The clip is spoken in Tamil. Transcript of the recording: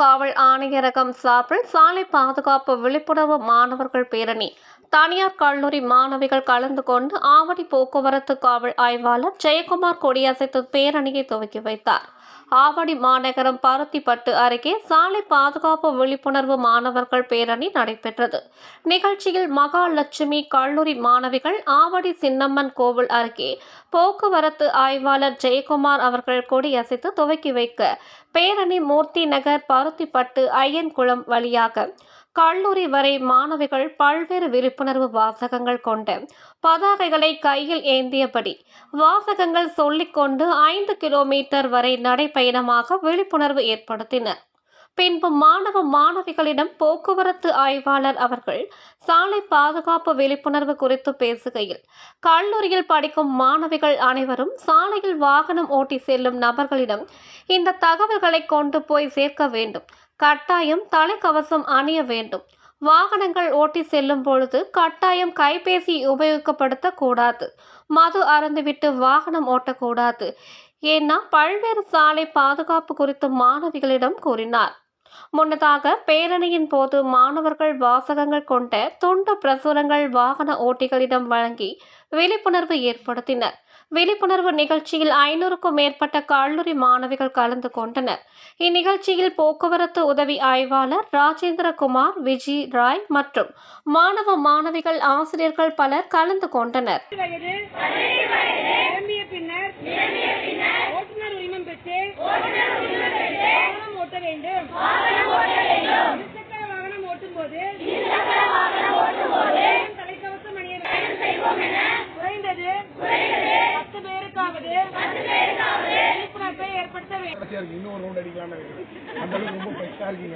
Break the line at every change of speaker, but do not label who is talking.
காவல் ஆணையரகம் சார்பில் சாலை பாதுகாப்பு விழிப்புணர்வு மாணவர்கள் பேரணி. தனியார் கல்லூரி மாணவிகள் கலந்து கொண்டு ஆவடி போக்குவரத்து காவல் ஆய்வாளர் ஜெயக்குமார் கொடியசைத்து பேரணியை துவக்கி வைத்தார். ஆவடி மாநகரம் பருத்திப்பட்டு அருகே சாலை பாதுகாப்பு விழிப்புணர்வு மாணவர்கள் பேரணி நடைபெற்றது. நிகழ்ச்சியில் மகாலட்சுமி கல்லூரி மாணவிகள் ஆவடி சின்னம்மன் கோவில் அருகே போக்குவரத்து ஆய்வாளர் ஜெயக்குமார் அவர்கள் கொடியசைத்து துவக்கி வைக்க பேரணி மூர்த்தி நகர் பருத்திப்பட்டு ஐயன்குளம் வழியாக. கல்லூரி வரை மாணவிகள் பல்வேறு விழிப்புணர்வு வாசகங்கள் கொண்ட பதாகைகளை கையில் ஏந்தியபடி வாசகங்கள் சொல்லிக்கொண்டு ஐந்து கிலோமீட்டர் வரை நடைப்பயணமாக விழிப்புணர்வு ஏற்படுத்தினர். பின்பு மாணவ மாணவிகளிடம் போக்குவரத்து ஆய்வாளர் அவர்கள் சாலை பாதுகாப்பு விழிப்புணர்வு குறித்து பேசுகையில் கல்லூரியில் படிக்கும் மாணவிகள் அனைவரும் சாலையில் வாகனம் ஓட்டி செல்லும் நபர்களிடம் இந்த தகவல்களை கொண்டு போய் சேர்க்க வேண்டும். கட்டாயம் தலைக்கவசம் அணிய வேண்டும். வாகனங்கள் ஓட்டி செல்லும் பொழுது கட்டாயம் கைபேசி உபயோகப்படுத்த கூடாது மது அருந்துவிட்டு வாகனம் ஓட்டக்கூடாது. ஏன்னா பல்வேறு சாலை பாதுகாப்பு குறித்து மாணவிகளிடம் கூறினார். முன்னதாக பேரணியின் போது மாணவர்கள் வாசகங்கள் கொண்ட துண்டு பிரசுரங்கள் வாகன ஓட்டிகளிடம் வழங்கி விழிப்புணர்வு ஏற்படுத்தினர். விழிப்புணர்வு நிகழ்ச்சியில் ஐநூறுக்கும் மேற்பட்ட கல்லூரி மாணவிகள் கலந்து கொண்டனர். இந்நிகழ்ச்சியில் போக்குவரத்து உதவி ஆய்வாளர் ராஜேந்திரகுமார் விஜி ராய் மற்றும் மாணவ மாணவிகள் ஆசிரியர்கள் பலர் கலந்து கொண்டனர்.
பின்னர் ஓட்டுநர் உரிமம் பெற்று ஓட்ட வேண்டும் இருசக்கர வாகனம் ஓட்டும் போது தலைக்கவசம் அணிய வேண்டும். குறைந்தது பத்து பேருக்காவது விழிப்புணர்வை ஏற்படுத்த வேண்டும்.
இருக்கு இன்னும் ஒரு ரவுண்ட் அடிக்கலாம்னு இருக்குது அந்த அளவுக்கு ரொம்ப ஃப்ரெஷ்ஷாக இருக்கீங்களா?